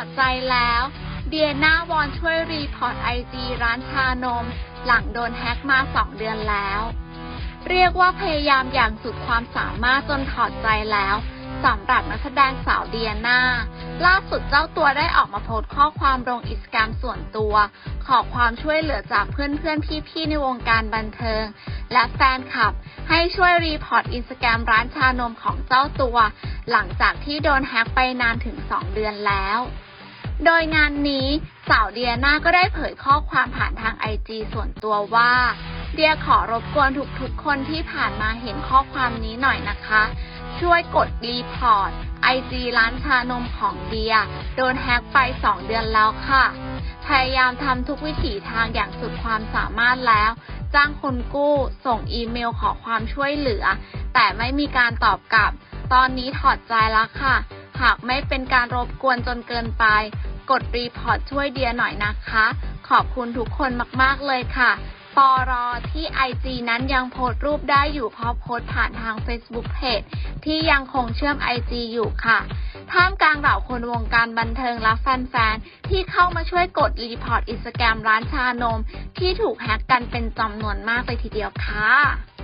อดใจแล้ว เดียนาวอนช่วยรีพอร์ตไอจีร้านชานม หลังโดนแฮ็กมา2เดือนแล้ว เรียกว่าพยายามอย่างสุดความสามารถจนถอดใจแล้วสำหรับนักแสดงสาวเดียนาล่าสุดเจ้าตัวได้ออกมาโพสต์ข้อความลงอินสตาแกรมส่วนตัว ขอความช่วยเหลือจากเพื่อนๆพี่ๆในวงการบันเทิง และแฟนคลับ ให้ช่วยรีพอร์ตอินสตาแกรมร้านชานมของเจ้าตัว หลังจากที่โดนแฮ็กไปนานถึง 2 เดือนแล้ว โดยงานนี้สาวเดียนาก็ได้เผยข้อความผ่านทางไอจีส่วนตัวว่า เดียขอรบกวนทุกๆคนที่ผ่านมาเห็นข้อความนี้หน่อยนะคะ ช่วยกดรีพอร์ตไอจีร้านชานมของเดีย โดนแฮ็กไป 2 เดือนแล้วค่ะ พยายามทำทุกวิถีทางอย่างสุดความสามารถแล้ว จ้างคนกู้ส่งอีเมลขอความช่วยเหลือ แต่ไม่มีการตอบกลับ ตอนนี้ถอดใจแล้วค่ะ หากไม่เป็นการรบกวนจนเกินไป กดรีพอร์ตช่วยเดียหน่อยนะคะ ขอบคุณทุกคนมากๆเลยค่ะปอรอที่ IG นั้นยังโพสต์รูปได้อยู่เพราะโพสต์ผ่านทาง Facebook Page ที่ยังคงเชื่อม IG อยู่ค่ะ ท่ามกลางเหล่าคนวงการบันเทิงและแฟนๆ ที่เข้ามาช่วยกดรีพอร์ตอินสตาแกรมร้านชานม ที่ถูกแฮ็กกันเป็นจำนวนมากเลยทีเดียวค่ะ